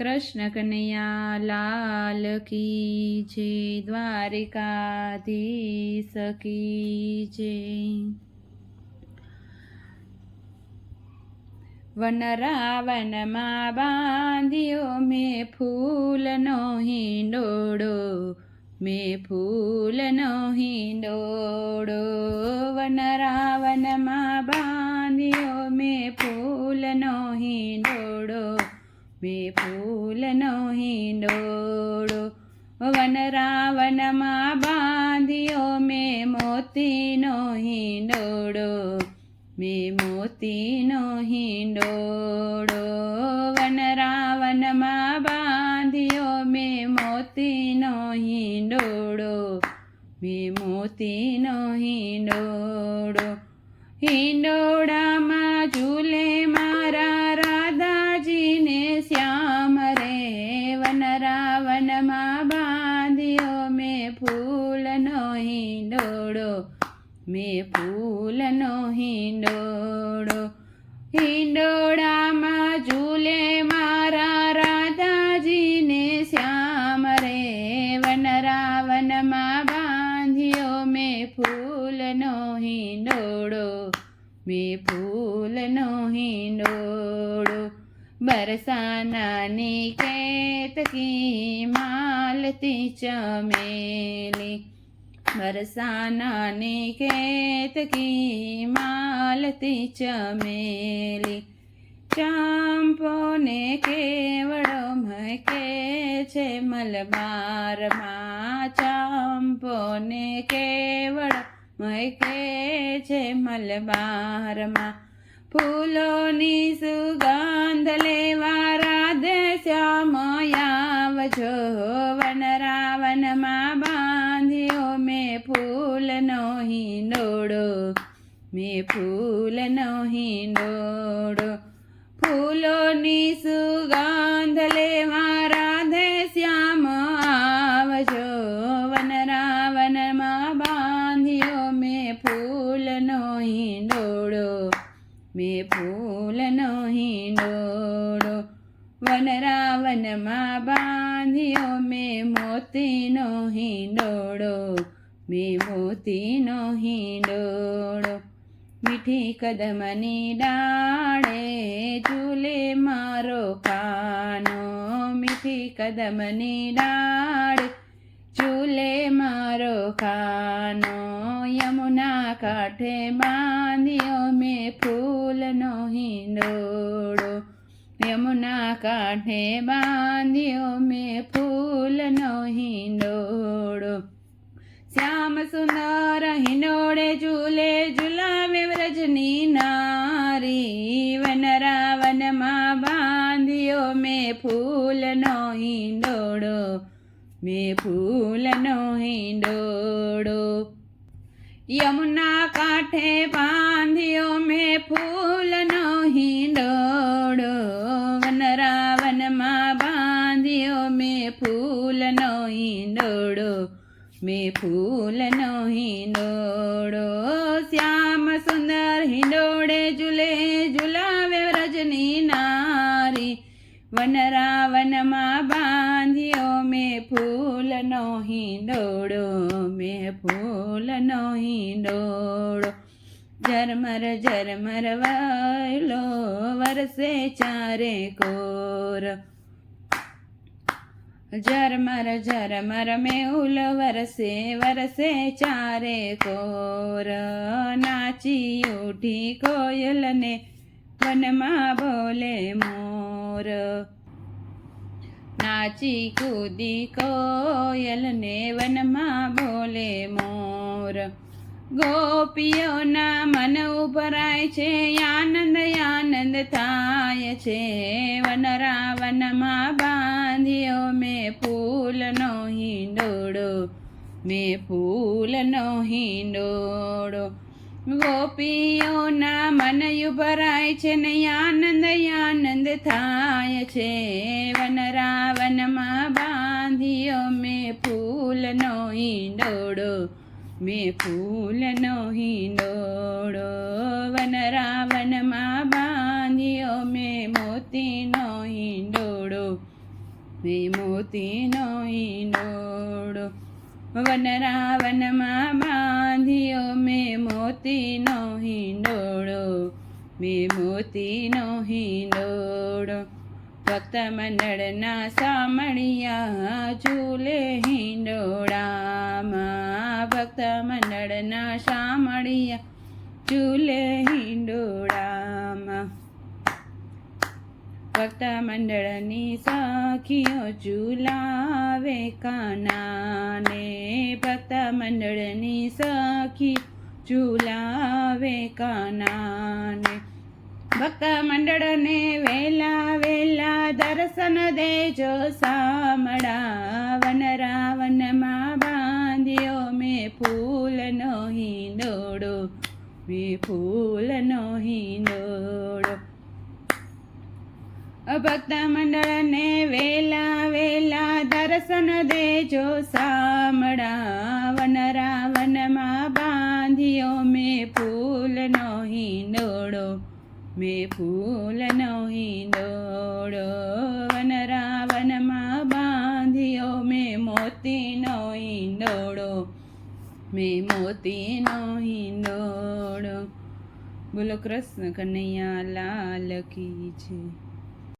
કૃષ્ણ કનૈયા લાલ કી જે દ્વારિકાધીશ કી જે વન રાવનમાં બાંધ્યો મેં ફૂલનો હિંડોડો મેં ફૂલનો હિંડોડો વન રાવનમાં બાંધ્યો મેં ફૂલનો હિંડોળો મેં ફૂલનો હિંડોળો વનરાવનમાં બાંધ્યો મેં મોતીનો હિંડોળો મેં મોતીનો હિંડોળો વનરાવનમાં બાંધ્યો મેં મોતીનો હિંડોળો મેં મોતીનો હિંડોળો હિંડોળામાં ફૂલનો હિંડોળો. હિંડોળામાં ઝૂલે મારા રાધાજીને શ્યામ રે. વનરાવનમાં બાંધ્યો મેં ફૂલનો હિંડોળો. મેં ફૂલનો હિંડોળો. બરસાનાની કેતકી માલતી ચમેલી. બરસાનાની કેતકી માલતી ચમેલી. ચાંપો ને કેવડો મકે છે મલબારમાં? ચાંપો ને કેવડો મકે છે મલબારમાં? ફૂલોની સુગંધ ફૂલનો હિંડોળો ફૂલોની સુગંધ લેવા રાધે શ્યામ. આવજો વનરાવનમાં બાંધ્યો મેં ફૂલનો હિંડોળો મેં ફૂલનો હિંડોળો વનરાવનમાં બાંધ્યો મેં મોતીનો હિંડોળો મેં મોતીનો હિંડોળો મીઠી કદમની ડાળે ઝૂલે મારો કાનો મીઠી કદમની ડાળે ઝૂલે મારો કાનો યમુના કાંઠે બાંધ્યો મેં ફૂલનો હિંડોળો. યમુના કાંઠે બાંધ્યો મેં ફૂલનો હિંડોળો. શ્યામ સુંદર હિંડોળે ઝૂલે, ઝુલાવે વ્રજની નારી. વનરાવનમાં બાંધ્યો મેં ફૂલનો હિંડોળો, મેં ફૂલનો હિંડોળો. યમુના કાંઠે બાંધ્યો હિંડોળો, શ્યામ સુંદર હિંડોળે ઝૂલે, ઝુલાવે વ્રજની નારી. વનરાવનમાં બાંધ્યો મેં ફૂલનો હિંડોળો, મેં ફૂલનો હિંડોળો. ઝરમર ઝરમર વાયલો, વરસે ચારે કોર. ઝરમર ઝરમર મેઉલ વરસે વરસે ચારે કોર નાચી ઉઠી કોયલને વનમાં બોલે મોર નાચી કૂદી કોયલને વનમાં બોલે મોર ગોપીઓના મન ઉભરાય છે આનંદ આનંદ થાય છે વનરાવનમાં બાંધ્યો મેં ફૂલનો હિંડોળો મેં ફૂલનો હિંડોળો ગોપીઓના મન ઉભરાય છે ને આનંદ આનંદ થાય છે. વનરાવનમાં બાંધ્યો મેં ફૂલનો હિંડોળો મેં ફૂલનો હિંડોળો વનરાવનમાં બાંધ્યો મેં મોતીનો હિંડોળો મેં વન રાવનમાં બાંધ્યો મેં મોતીનો હિંડોળો મેં મોતીનો હિંડોળો ભક્ત મંડળના સામળિયા ઝૂલે હિંડોળામાં. ભક્ત મંડળના સામળિયા ઝૂલે હિંડોળામાં. ભક્ત મંડળની સખીઓ ઝુલાવે કાનાને. ભક્ત મંડળની સખી ઝુલાવે કાનાને. ભક્ત મંડળને વેલા વેલા દર્શન દેજો સામડા વન રાવણમાં બાંધ્યો મેં ફૂલનો હિંડોળો. મેં ફૂલનો હિંડોળો. ભક્ત મંડળને વેલા વેલા દર્શન દેજો સામડા વન રાવનમાં બાંધ્યો મેં ફૂલનો હિંડોળો, મેં ફૂલનો હિંડોળો વન રાવનમાં બાંધ્યો મેં મોતીનો હિંડોળો, મેં મોતીનો હિંડોળો. બોલો કૃષ્ણ કનૈયા લાલ કી છે